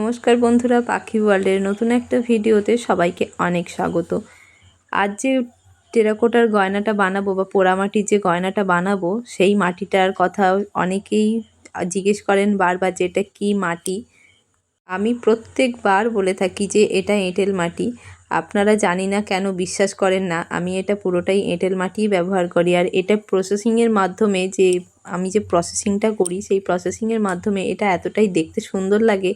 নমস্কার বন্ধুরা, পাখি ওয়ার্ল্ডের নতুন একটা ভিডিওতে সবাইকে অনেক স্বাগত। আজ যে টেরাকোটার গয়নাটা বানাবো বা পোড়ামাটির যে গয়নাটা বানাবো, সেই মাটিটার কথা অনেকেই জিজ্ঞেস করেন বারবার যে এটা কী মাটি? আমি প্রত্যেকবার বলে থাকি যে এটা এঁটেল মাটি। আপনারা জানি না, কেন বিশ্বাস করেন না, আমি এটা পুরোটাই এঁটেল মাটিই ব্যবহার করি। আর এটা প্রসেসিংয়ের মাধ্যমে যে, আমি যে প্রসেসিংটা করি, সেই প্রসেসিংয়ের মাধ্যমে এটা এতটাই দেখতে সুন্দর লাগে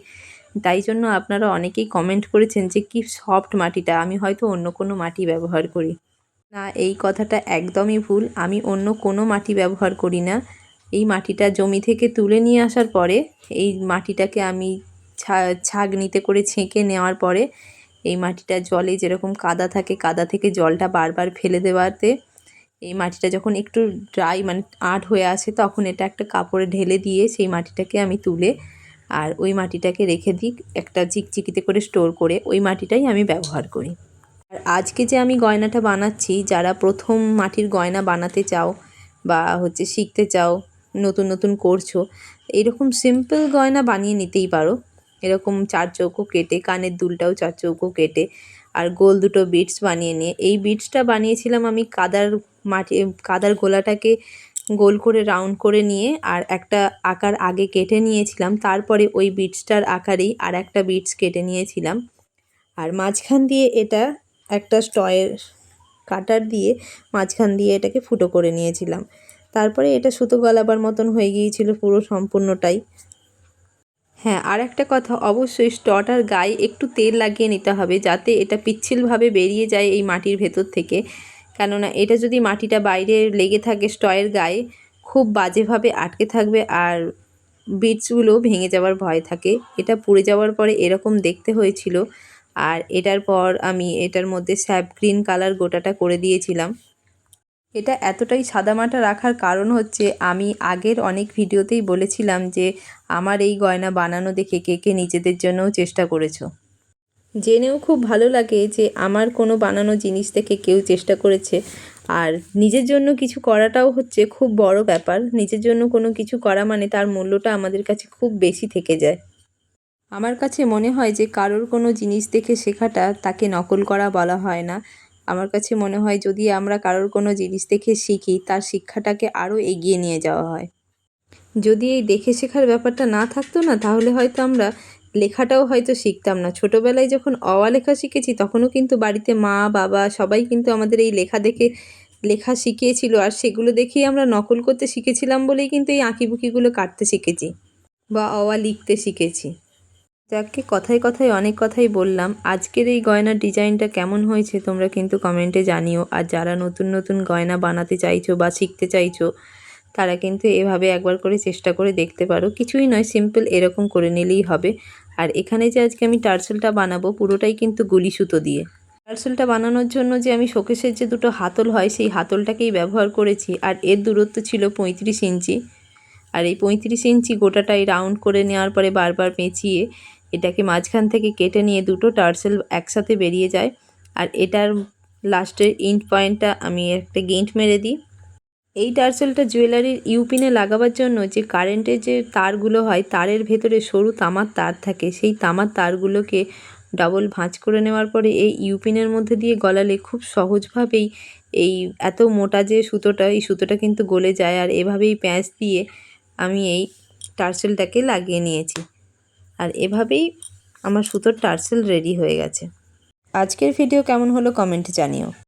তাই জন্য আপনারা অনেকেই কমেন্ট করেছেন যে কি সফট মাটিটা, আমি হয়তো অন্য কোনো মাটি ব্যবহার করি। না, এই কথাটা একদমই ভুল। আমি অন্য কোনো মাটি ব্যবহার করি না। এই মাটিটা জমি থেকে তুলে নিয়ে আসার পরে, এই মাটিটাকে আমি ছাগনিতে করে ছেঁকে নেওয়ার পরে, এই মাটিটা জলে যেরকম কাদা থাকে, কাদা থেকে জলটা বারবার ফেলে দেওয়াতে, এই মাটিটা যখন একটু ড্রাই মানে আট হয়ে আসে, তখন এটা একটা কাপড়ে ঢেলে দিয়ে সেই মাটিটাকে আমি তুলে আর ওই মাটিটাকে রেখে দিই একটা চিকচিকিতে করে স্টোর করে ওই মাটিটাই আমি ব্যবহার করি। আর আজকে যে আমি গয়নাটা বানাচ্ছি, যারা প্রথম মাটির গয়না বানাতে চাও বা হচ্ছে শিখতে চাও, নতুন নতুন করছ, এরকম সিম্পল গয়না বানিয়ে নিতেই পারো। এরকম চার চৌকো কেটে, কানের দুলটাও চার চৌকো কেটে আর গোল দুটো বিটস বানিয়ে নিয়ে। এই বিটসটা বানিয়েছিলাম আমি কাদার মাটি, কাদার গোলাটাকে গোল করে রাউন্ড করে নিয়ে আর একটা আকার আগে কেটে নিয়েছিলাম। তারপরে ওই বিটসটার আকারেই আর একটা বিটস কেটে নিয়েছিলাম। আর মাঝখান দিয়ে এটা একটা স্টয়ের কাটার দিয়ে মাঝখান দিয়ে এটাকে ফুটো করে নিয়েছিলাম। তারপরে এটা সুতো গলাবার মতন হয়ে গিয়েছিল পুরো সম্পূর্ণটাই। হ্যাঁ আর একটা কথা, অবশ্যই স্টটার গায়ে একটু তেল লাগিয়ে নিতে হবে যাতে এটা পিচ্ছিলভাবে বেরিয়ে যায় এই মাটির ভেতর থেকে। কেননা এটা যদি মাটিটা বাইরে লেগে থাকে স্টয়ের গায়ে, খুব বাজেভাবে আটকে থাকবে আর বিটসগুলো ভেঙে যাওয়ার ভয় থাকে। এটা পুড়ে যাওয়ার পরে এরকম দেখতে হয়েছিল আর এটার পর আমি এটার মধ্যে স্যাপ গ্রিন কালার গোটাটা করে দিয়েছিলাম। এটা এতটাই সাদামাটা রাখার কারণ হচ্ছে আমি আগের অনেক ভিডিওতেই বলেছিলাম যে আমার এই গয়না বানানো দেখে কে কে নিজেদের জন্যও চেষ্টা করেছ। জেনেও খুব ভালো লাগে যে আমার কোনো বানানো জিনিস থেকে কেউ চেষ্টা করেছে। আর নিজের জন্য কিছু করাটাও হচ্ছে খুব বড় ব্যাপার। নিজের জন্য কোনো কিছু করা মানে তার মূল্যটা আমাদের কাছে খুব বেশি থেকে যায়। আমার কাছে মনে হয় যে কারোর কোনো জিনিস দেখে শেখাটা তাকে নকল করা বলা হয় না। আমার কাছে মনে হয় যদি আমরা কারোর কোনো জিনিস দেখে শিখি, তার শিক্ষাটাকে আরও এগিয়ে নিয়ে যাওয়া হয়। যদি এই দেখে শেখার ব্যাপারটা না থাকতো না, তাহলে হয়তো আমরা লেখাটাও হয়তো শিখতাম না। ছোটোবেলায় যখন অওয়া লেখা শিখেছি, তখনও কিন্তু বাড়িতে মা, বাবা সবাই কিন্তু আমাদের এই লেখা দেখে, লেখা শিখিয়েছিল। আর সেগুলো দেখেই আমরা নকল করতে শিখেছিলাম বলেই কিন্তু এই আঁকিবুকিগুলো কাটতে শিখেছি বা অওয়া লিখতে শিখেছি। যাকে কথায় কথায় অনেক কথাই বললাম। আজকের এই গয়নার ডিজাইনটা কেমন হয়েছে তোমরা কিন্তু কমেন্টে জানিও। আর যারা নতুন নতুন গয়না বানাতে চাইছো বা শিখতে চাইছো তারা কিন্তু এভাবে একবার করে চেষ্টা করে দেখতে পারো। কিছুই নয় সিম্পল এরকম করে নিলেই হবে। আর এখানে যে আজকে আমি টার্সেলটা বানাবো, পুরোটাই কিন্তু গুলি সুতো দিয়ে। টার্সেলটা বানানোর জন্য যে আমি শোকেশের যে দুটো হাতল হয়, সেই হাতলটাকেই ব্যবহার করেছি। আর এর দূরত্ব ছিল পঁয়ত্রিশ ইঞ্চি। আর এই পঁয়ত্রিশ ইঞ্চি গোটাটাই রাউন্ড করে নেওয়ার পরে বারবার পেঁচিয়ে এটাকে মাঝখান থেকে কেটে নিয়ে দুটো টার্সেল একসাথে বেরিয়ে যায়। আর এটার লাস্টের ইন্ট পয়েন্টটা আমি একটা গেন্ট মেরে দিই। এই টার্সেলটা জুয়েলারির ইউপিনে লাগাবার জন্য যে কারেন্টের যে তারগুলো হয়, তারের ভেতরে সরু তামার তার থাকে। সেই তামার তারগুলোকে ডবল ভাঁজ করে নেওয়ার পরে এই ইউপিনের মধ্যে দিয়ে গলালে খুব সহজভাবেই এই এত মোটা যে সুতোটা, এই সুতোটা কিন্তু গলে যায়। আর এভাবেই প্যাঁচ দিয়ে আমি এই টার্সেলটাকে লাগিয়ে নিয়েছি। আর এভাবেই আমার সুতোর টার্সেল রেডি হয়ে গেছে। আজকের ভিডিও কেমন হলো কমেন্টে জানিও।